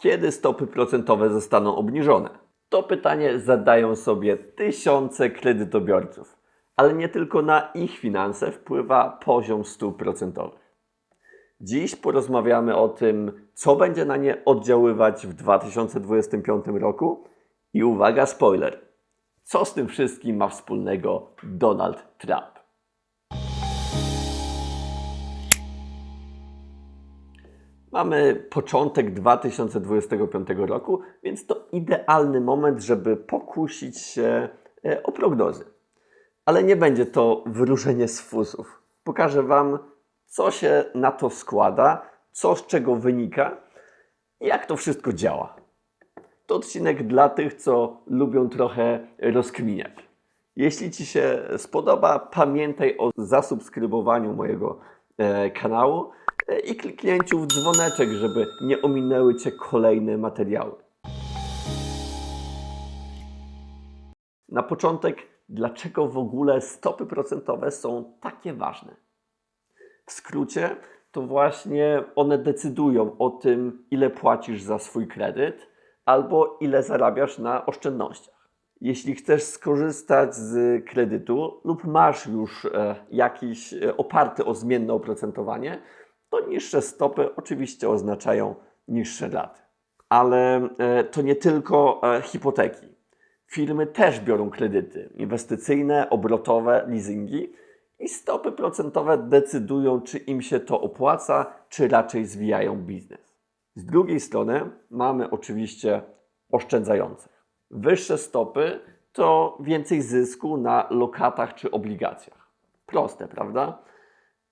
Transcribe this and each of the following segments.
Kiedy stopy procentowe zostaną obniżone? To pytanie zadają sobie tysiące kredytobiorców, ale nie tylko na ich finanse wpływa poziom stóp procentowych. Dziś porozmawiamy o tym, co będzie na nie oddziaływać w 2025 roku i uwaga, spoiler. Co z tym wszystkim ma wspólnego Donald Trump? Mamy początek 2025 roku, więc to idealny moment, żeby pokusić się e, o prognozy. Ale nie będzie to wyruszenie z fusów. Pokażę Wam, co się na to składa, co z czego wynika jak to wszystko działa. To odcinek dla tych, co lubią trochę rozkminiać. Jeśli Ci się spodoba, pamiętaj o zasubskrybowaniu mojego e, kanału i kliknięciu w dzwoneczek, żeby nie ominęły Cię kolejne materiały. Na początek, dlaczego w ogóle stopy procentowe są takie ważne? W skrócie, to właśnie one decydują o tym, ile płacisz za swój kredyt albo ile zarabiasz na oszczędnościach. Jeśli chcesz skorzystać z kredytu lub masz już e, jakiś e, oparty o zmienne oprocentowanie, to niższe stopy oczywiście oznaczają niższe raty. Ale e, to nie tylko e, hipoteki. Firmy też biorą kredyty inwestycyjne, obrotowe, leasingi i stopy procentowe decydują, czy im się to opłaca, czy raczej zwijają biznes. Z drugiej strony mamy oczywiście oszczędzających. Wyższe stopy to więcej zysku na lokatach czy obligacjach. Proste, prawda?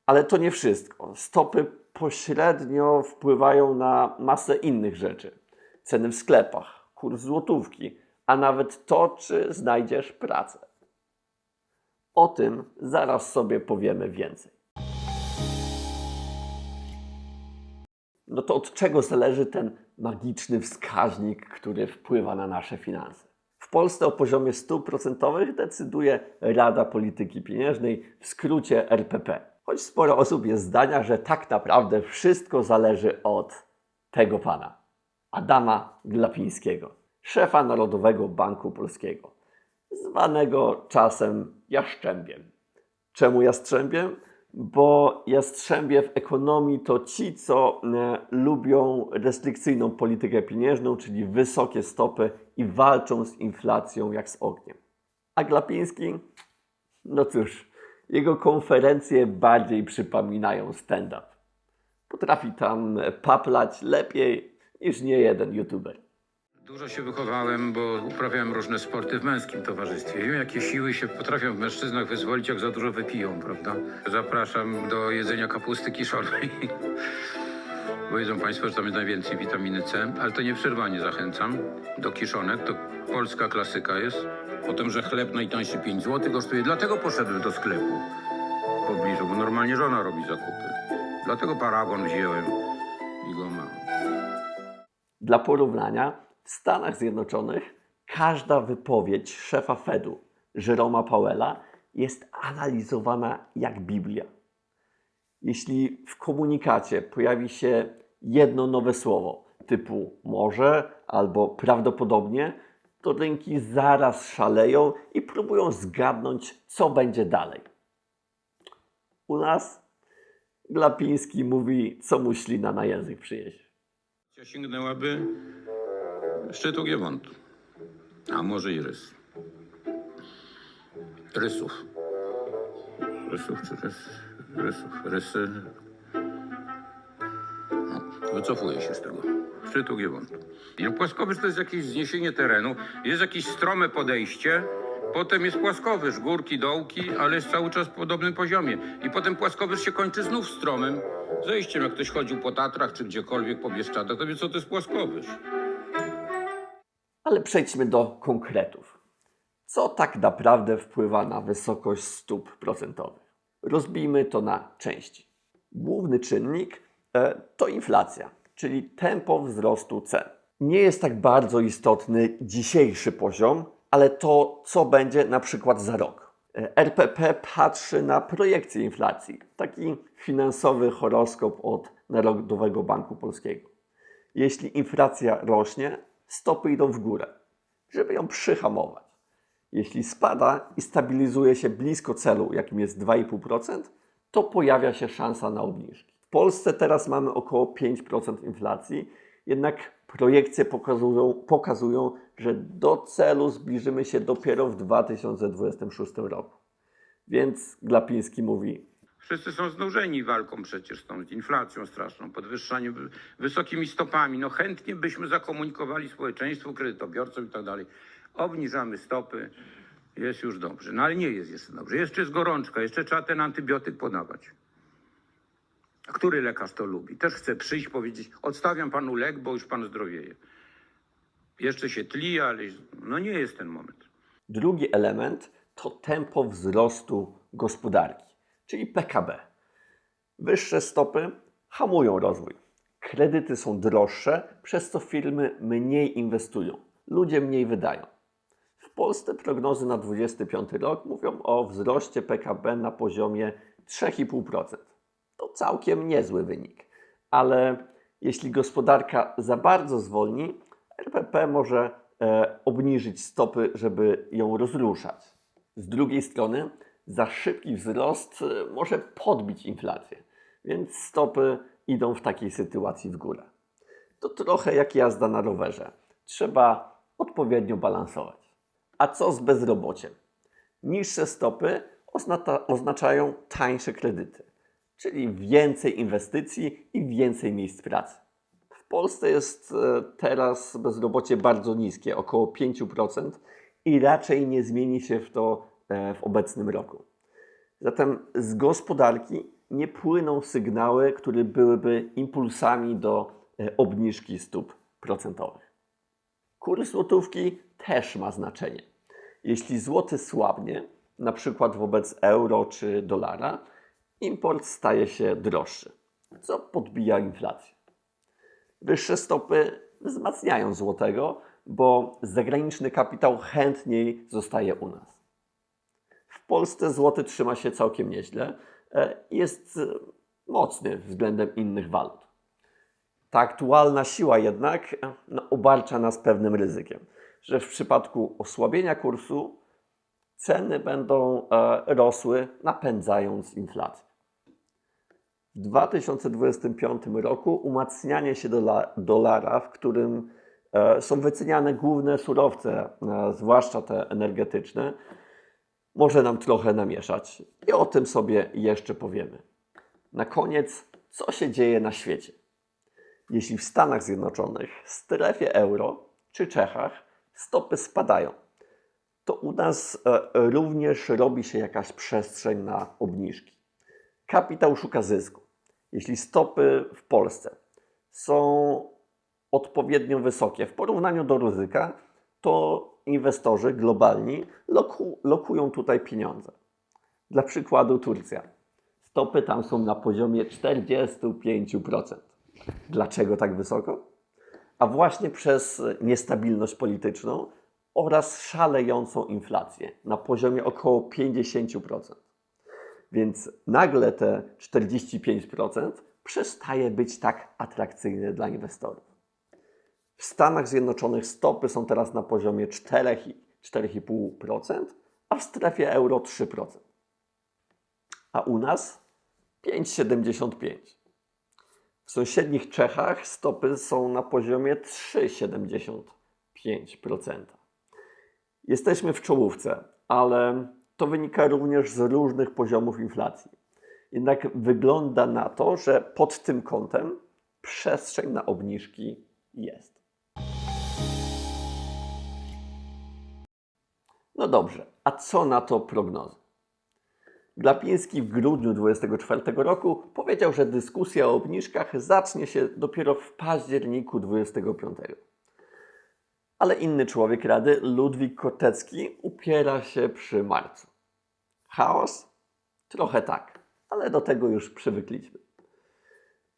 Ale to nie wszystko. Stopy pośrednio wpływają na masę innych rzeczy. Ceny w sklepach, kurs złotówki, a nawet to, czy znajdziesz pracę. O tym zaraz sobie powiemy więcej. No to od czego zależy ten magiczny wskaźnik, który wpływa na nasze finanse? W Polsce o poziomie stóp procentowych decyduje Rada Polityki Pieniężnej, w skrócie RPP. Choć sporo osób jest zdania, że tak naprawdę wszystko zależy od tego pana, Adama Glapińskiego, szefa Narodowego Banku Polskiego, zwanego czasem Jaszczębiem. Czemu Jastrzębiem? Bo Jastrzębie w ekonomii to ci, co e, lubią restrykcyjną politykę pieniężną, czyli wysokie stopy i walczą z inflacją jak z ogniem. A Glapiński? No cóż, jego konferencje bardziej przypominają stand-up. Potrafi tam paplać lepiej niż nie jeden youtuber. Dużo się wychowałem, bo uprawiałem różne sporty w męskim towarzystwie. Wiem, jakie siły się potrafią w mężczyznach wyzwolić, jak za dużo wypiją, prawda? Zapraszam do jedzenia kapusty kiszonej. Bo wiedzą Państwo, że tam jest najwięcej witaminy C, ale to nie przerwanie zachęcam do kiszonek. To polska klasyka jest. Potem, że chleb najtańszy 5 zł kosztuje. Dlatego poszedłem do sklepu w pobliżu, bo normalnie żona robi zakupy. Dlatego paragon wziąłem i go mam. Dla porównania, w Stanach Zjednoczonych każda wypowiedź szefa Fedu, Jeroma Powella, jest analizowana jak Biblia. Jeśli w komunikacie pojawi się jedno nowe słowo, typu może albo prawdopodobnie, to rynki zaraz szaleją i próbują zgadnąć, co będzie dalej. U nas Glapiński mówi, co mu ślina na język przyjedzie. sięgnęłaby szczytu Giewontu. A może i rys. Rysów. Rysów czy rys? Rysów. Rysy. No, wycofuję się z tego. I płaskowyż to jest jakieś zniesienie terenu, jest jakieś strome podejście, potem jest płaskowyż, górki, dołki, ale jest cały czas w podobnym poziomie. I potem płaskowyż się kończy znów stromym zejściem. Jak ktoś chodził po Tatrach czy gdziekolwiek po Bieszczadach, to wie co to jest płaskowyż. Ale przejdźmy do konkretów. Co tak naprawdę wpływa na wysokość stóp procentowych? Rozbijmy to na części. Główny czynnik e, to inflacja, czyli tempo wzrostu cen. Nie jest tak bardzo istotny dzisiejszy poziom, ale to, co będzie na przykład za rok. RPP patrzy na projekcję inflacji, taki finansowy horoskop od Narodowego Banku Polskiego. Jeśli inflacja rośnie, stopy idą w górę, żeby ją przyhamować. Jeśli spada i stabilizuje się blisko celu, jakim jest 2,5%, to pojawia się szansa na obniżki. W Polsce teraz mamy około 5% inflacji, jednak projekcje pokazują, pokazują, że do celu zbliżymy się dopiero w 2026 roku. Więc Glapiński mówi: Wszyscy są znużeni walką przecież z tą inflacją straszną, podwyższaniem, wy- wysokimi stopami. No chętnie byśmy zakomunikowali społeczeństwu, kredytobiorcom i tak dalej. Obniżamy stopy, jest już dobrze. No ale nie jest jeszcze dobrze. Jeszcze jest gorączka, jeszcze trzeba ten antybiotyk podawać. Który lekarz to lubi? Też chce przyjść, powiedzieć, odstawiam panu lek, bo już pan zdrowieje. Jeszcze się tli, ale no nie jest ten moment. Drugi element to tempo wzrostu gospodarki, czyli PKB. Wyższe stopy hamują rozwój. Kredyty są droższe, przez co firmy mniej inwestują, ludzie mniej wydają. W Polsce prognozy na 2025 rok mówią o wzroście PKB na poziomie 3,5%. To całkiem niezły wynik, ale jeśli gospodarka za bardzo zwolni, RPP może e, obniżyć stopy, żeby ją rozruszać. Z drugiej strony, za szybki wzrost e, może podbić inflację, więc stopy idą w takiej sytuacji w górę. To trochę jak jazda na rowerze. Trzeba odpowiednio balansować. A co z bezrobociem? Niższe stopy oznacza, oznaczają tańsze kredyty, czyli więcej inwestycji i więcej miejsc pracy. W Polsce jest e, teraz bezrobocie bardzo niskie, około 5% i raczej nie zmieni się w to e, w obecnym roku. Zatem z gospodarki nie płyną sygnały, które byłyby impulsami do e, obniżki stóp procentowych. Kurs złotówki też ma znaczenie. Jeśli złoty słabnie, na przykład wobec euro czy dolara, import staje się droższy, co podbija inflację. Wyższe stopy wzmacniają złotego, bo zagraniczny kapitał chętniej zostaje u nas. W Polsce złoty trzyma się całkiem nieźle. e, Jest e, mocny względem innych walut. Ta aktualna siła jednak e, no, obarcza nas pewnym ryzykiem, że w przypadku osłabienia kursu ceny będą e, rosły, napędzając inflację. W 2025 roku umacnianie się dola, dolara, w którym e, są wyceniane główne surowce, e, zwłaszcza te energetyczne, może nam trochę namieszać. I o tym sobie jeszcze powiemy. Na koniec, co się dzieje na świecie? Jeśli w Stanach Zjednoczonych, strefie euro czy Czechach stopy spadają, to u nas e, również robi się jakaś przestrzeń na obniżki. Kapitał szuka zysku. Jeśli stopy w Polsce są odpowiednio wysokie w porównaniu do ryzyka, to inwestorzy globalni loku, lokują tutaj pieniądze. Dla przykładu Turcja. Stopy tam są na poziomie 45%. Dlaczego tak wysoko? A właśnie przez niestabilność polityczną oraz szalejącą inflację na poziomie około 50%. Więc nagle te 45% przestaje być tak atrakcyjne dla inwestorów. W Stanach Zjednoczonych stopy są teraz na poziomie 4 4,5%, a w strefie euro 3%. A u nas 5,75%. W sąsiednich Czechach stopy są na poziomie 3,75%. Jesteśmy w czołówce, ale to wynika również z różnych poziomów inflacji. Jednak wygląda na to, że pod tym kątem przestrzeń na obniżki jest. No dobrze, a co na to prognozy? Glapiński w grudniu 2024 roku powiedział, że dyskusja o obniżkach zacznie się dopiero w październiku 2025. Ale inny człowiek Rady, Ludwik Kotecki, upiera się przy marcu. Chaos? Trochę tak, ale do tego już przywykliśmy.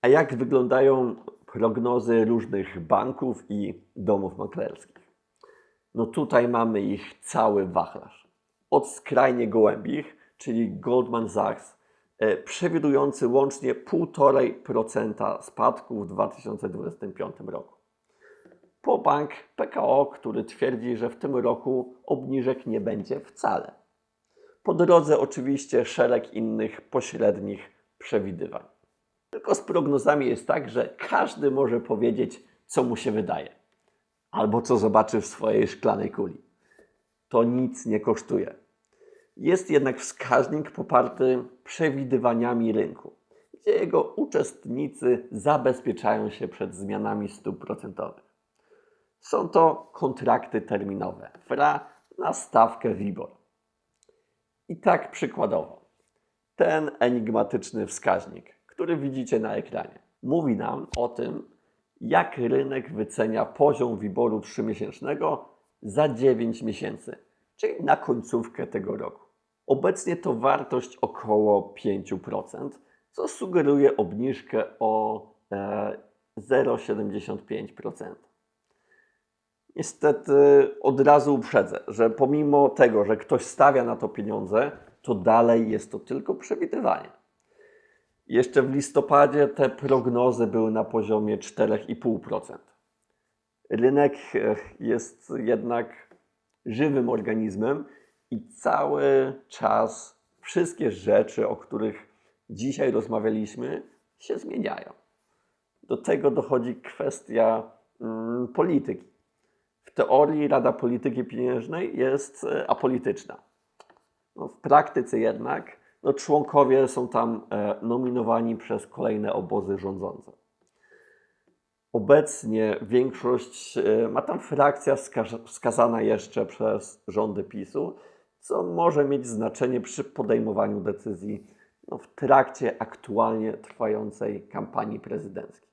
A jak wyglądają prognozy różnych banków i domów maklerskich? No tutaj mamy ich cały wachlarz. Od skrajnie gołębich, czyli Goldman Sachs, e, przewidujący łącznie 1,5% spadku w 2025 roku. Po bank PKO, który twierdzi, że w tym roku obniżek nie będzie wcale. Po drodze oczywiście szereg innych pośrednich przewidywań. Tylko z prognozami jest tak, że każdy może powiedzieć, co mu się wydaje, albo co zobaczy w swojej szklanej kuli. To nic nie kosztuje. Jest jednak wskaźnik poparty przewidywaniami rynku, gdzie jego uczestnicy zabezpieczają się przed zmianami stóp procentowych. Są to kontrakty terminowe, FRA na stawkę WIBOR. I tak przykładowo, ten enigmatyczny wskaźnik, który widzicie na ekranie, mówi nam o tym, jak rynek wycenia poziom WIBORu 3-miesięcznego za 9 miesięcy, czyli na końcówkę tego roku. Obecnie to wartość około 5%, co sugeruje obniżkę o e, 0,75%. Niestety od razu uprzedzę, że pomimo tego, że ktoś stawia na to pieniądze, to dalej jest to tylko przewidywanie. Jeszcze w listopadzie te prognozy były na poziomie 4,5%. Rynek e, jest jednak żywym organizmem i cały czas wszystkie rzeczy, o których dzisiaj rozmawialiśmy, się zmieniają. Do tego dochodzi kwestia mm, polityki. W teorii Rada Polityki Pieniężnej jest e, apolityczna. No, w praktyce jednak no, członkowie są tam e, nominowani przez kolejne obozy rządzące. Obecnie większość e, ma tam frakcja wskazana jeszcze przez rządy PiSu, co może mieć znaczenie przy podejmowaniu decyzji no, w trakcie aktualnie trwającej kampanii prezydenckiej.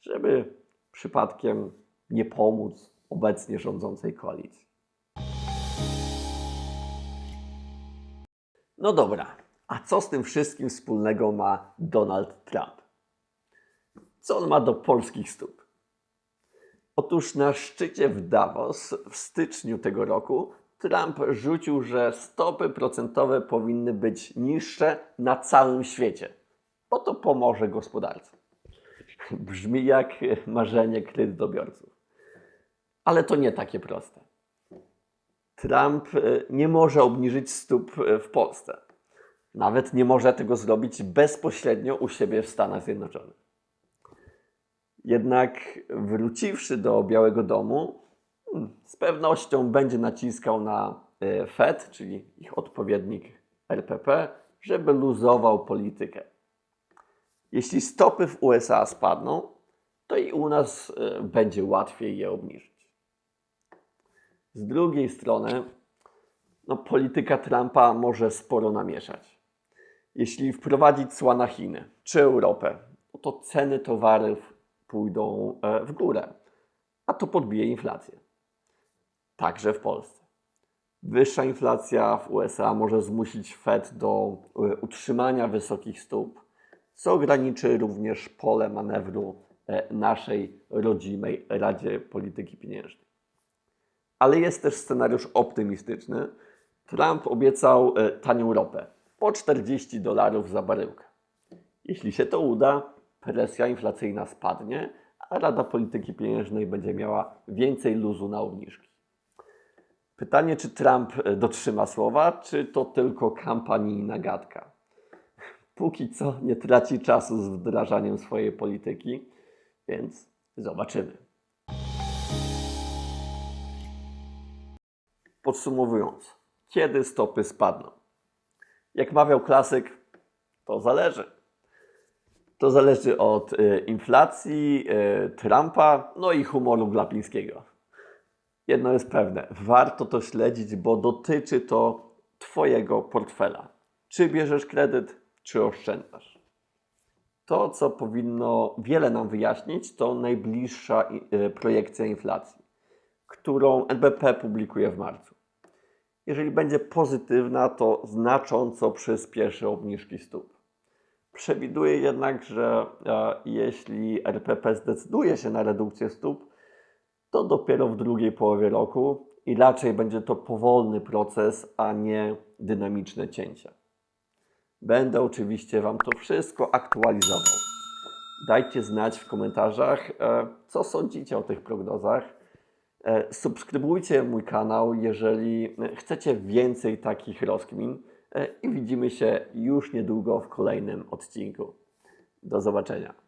Żeby przypadkiem nie pomóc obecnie rządzącej koalicji. No dobra, a co z tym wszystkim wspólnego ma Donald Trump? Co on ma do polskich stóp? Otóż na szczycie w Davos w styczniu tego roku Trump rzucił, że stopy procentowe powinny być niższe na całym świecie, bo to pomoże gospodarce. Brzmi jak marzenie kredytobiorców. Ale to nie takie proste. Trump e, nie może obniżyć stóp e, w Polsce. Nawet nie może tego zrobić bezpośrednio u siebie w Stanach Zjednoczonych. Jednak wróciwszy do Białego Domu, hmm, z pewnością będzie naciskał na e, Fed, czyli ich odpowiednik RPP, żeby luzował politykę. Jeśli stopy w USA spadną, to i u nas będzie łatwiej je obniżyć. Z drugiej strony, no, polityka Trumpa może sporo namieszać. Jeśli wprowadzić cła na Chiny czy Europę, no to ceny towarów pójdą e, w górę, a to podbije inflację. Także w Polsce. Wyższa inflacja w USA może zmusić Fed do e, utrzymania wysokich stóp, co ograniczy również pole manewru e, naszej rodzimej Radzie Polityki Pieniężnej. Ale jest też scenariusz optymistyczny. Trump obiecał e, tanią ropę po 40 dolarów za baryłkę. Jeśli się to uda, presja inflacyjna spadnie, a Rada Polityki Pieniężnej będzie miała więcej luzu na obniżki. Pytanie, czy Trump e, dotrzyma słowa, czy to tylko kampanijna gadka? Póki co nie traci czasu z wdrażaniem swojej polityki, więc zobaczymy. Podsumowując, kiedy stopy spadną? Jak mawiał klasyk, to zależy. To zależy od y, inflacji, y, Trumpa, no i humoru Glapińskiego. Jedno jest pewne, warto to śledzić, bo dotyczy to Twojego portfela. Czy bierzesz kredyt, czy oszczędzasz. To, co powinno wiele nam wyjaśnić, to najbliższa y, projekcja inflacji, którą NBP publikuje w marcu. Jeżeli będzie pozytywna, to znacząco przyspieszy obniżki stóp. Przewiduję jednak, że e, jeśli RPP zdecyduje się na redukcję stóp, to dopiero w drugiej połowie roku i raczej będzie to powolny proces, a nie dynamiczne cięcia. Będę oczywiście Wam to wszystko aktualizował. Dajcie znać w komentarzach, e, co sądzicie o tych prognozach. E, Subskrybujcie mój kanał, jeżeli e, chcecie więcej takich rozkmin e, i widzimy się już niedługo w kolejnym odcinku. Do zobaczenia.